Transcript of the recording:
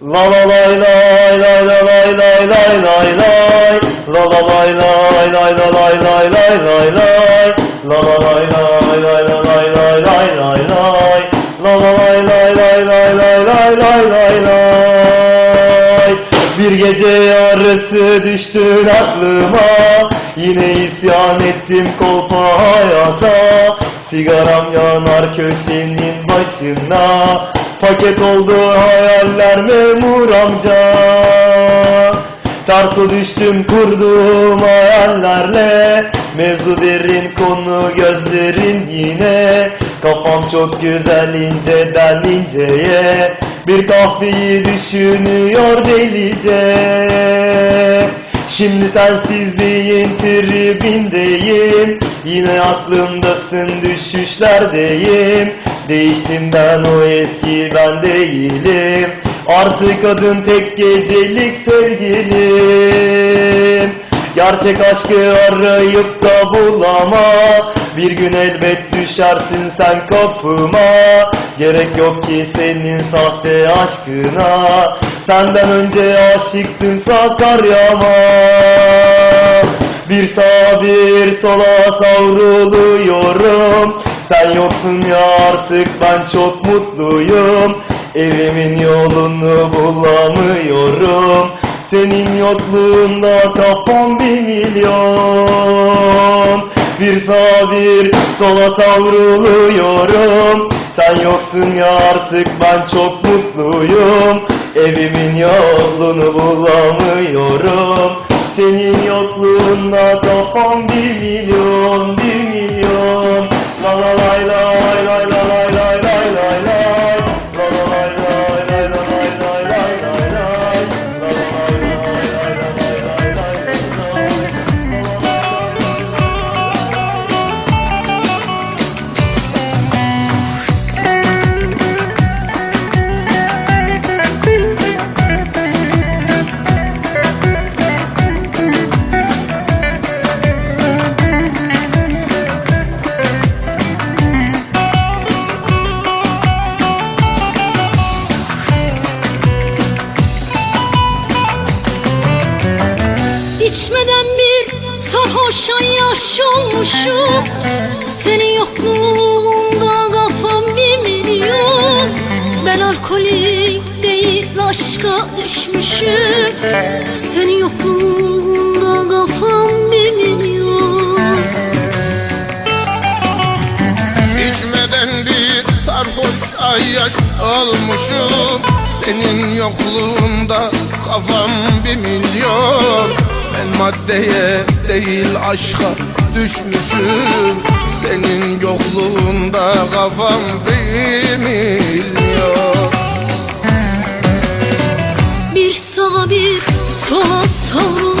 La la lay lay lay la lay lay lay lay lay La la lay lay lay la lay lay lay lay lay La la lay lay lay la lay lay lay lay lay La la lay lay lay lay lay lay lay lay lay Bir gece yarısı düştün aklıma Yine isyan ettim kolpa hayata Sigaram yanar köşenin başına Paket oldu hayaller memur amca. Tarso düştüm kurduğum hayallerle Mevzu derin konu gözlerin yine. Kafam çok güzel inceden inceye Bir kahveyi düşünüyor delice. Şimdi sensizliğin tribindeyim Yine aklımdasın düşüşlerdeyim Değiştim ben o eski ben değilim. Artık adın tek gecelik sevgilim. Gerçek aşkı arayıp da bulama. Bir gün elbet düşersin sen kapıma. Gerek yok ki senin sahte aşkına. Senden önce aşıktım Sakarya'ma Bir sağa bir sola savruluyorum Sen yoksun ya artık ben çok mutluyum. Evimin yolunu bulamıyorum. Senin yokluğunda kafam bir milyon. Bir sağa bir sola savruluyorum. Sen yoksun ya artık ben çok mutluyum. Evimin yolunu bulamıyorum. Senin yokluğunda kafam bir milyon bir milyon İçmeden bir sarhoşa yaş olmuşum Senin yokluğunda kafam bir milyon. Ben alkolik değil aşka düşmüşüm. Senin yokluğunda kafam bir milyon. İçmeden bir sarhoş ayyaş olmuşum Senin yokluğunda kafam bir milyon maddeye değil aşka düşmüşüm. Senin yokluğunda kafam bilmiyor Bir sağa bir sola savrul